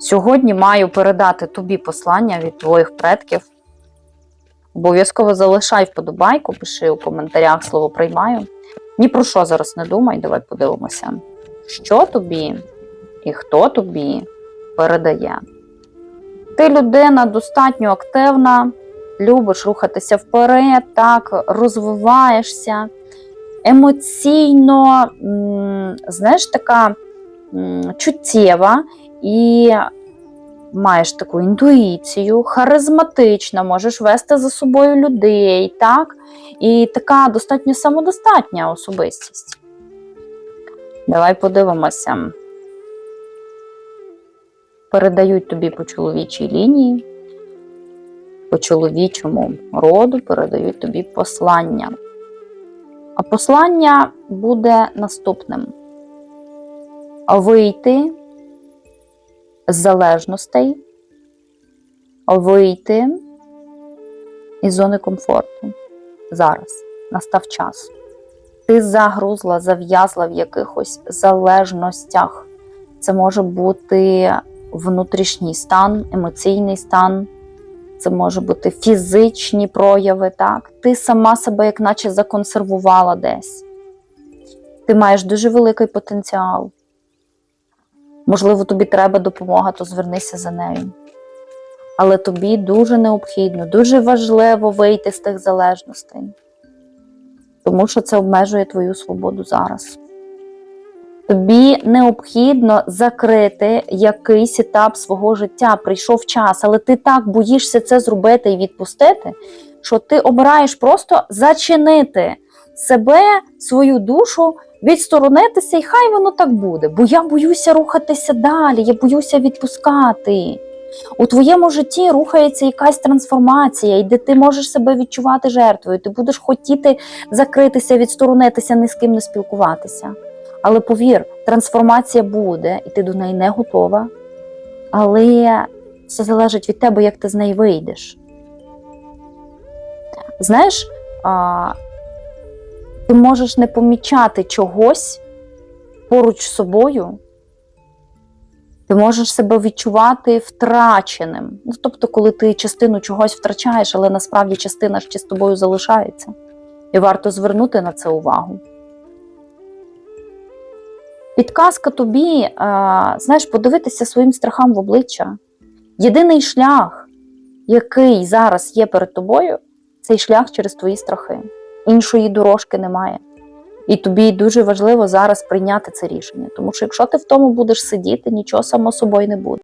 Сьогодні маю передати тобі послання від твоїх предків. Обов'язково залишай вподобайку, пиши у коментарях слово приймаю. Ні про що зараз не думай, давай подивимося, що тобі і хто тобі передає. Ти людина достатньо активна, любиш рухатися вперед, так, розвиваєшся емоційно, знаєш, така чуттєва і маєш таку інтуїцію, харизматична, можеш вести за собою людей, так? І така достатньо самодостатня особистість. Давай подивимося. Передають тобі по чоловічій лінії, по чоловічому роду передають тобі послання. А послання буде наступним: вийти з залежностей, вийти із зони комфорту. Зараз настав час. Ти загрузла, зав'язла в якихось залежностях. Це може бути внутрішній стан, емоційний стан, це може бути фізичні прояви. Так? Ти сама себе, як наче законсервувала десь. Ти маєш дуже великий потенціал. Можливо, тобі треба допомога, то звернися за нею. Але тобі дуже необхідно, дуже важливо вийти з тих залежностей, тому що це обмежує твою свободу зараз. Тобі необхідно закрити якийсь етап свого життя. Прийшов час, але ти так боїшся це зробити і відпустити, що ти обираєш просто зачинити себе, свою душу, відсторонитися, і хай воно так буде. Бо я боюся рухатися далі, я боюся відпускати. У твоєму житті рухається якась трансформація, і де ти можеш себе відчувати жертвою. Ти будеш хотіти закритися, відсторонитися, ні з ким не спілкуватися. Але повір, трансформація буде, і ти до неї не готова. Але все залежить від тебе, як ти з неї вийдеш. Знаєш, ти можеш не помічати чогось поруч з собою, ти можеш себе відчувати втраченим. Ну, тобто, коли ти частину чогось втрачаєш, але насправді частина ще з тобою залишається. І варто звернути на це увагу. Підказка тобі, а, знаєш, подивитися своїм страхам в обличчя. Єдиний шлях, який зараз є перед тобою, цей шлях через твої страхи. Іншої дорожки немає. І тобі дуже важливо зараз прийняти це рішення. Тому що якщо ти в тому будеш сидіти, нічого само собою не буде.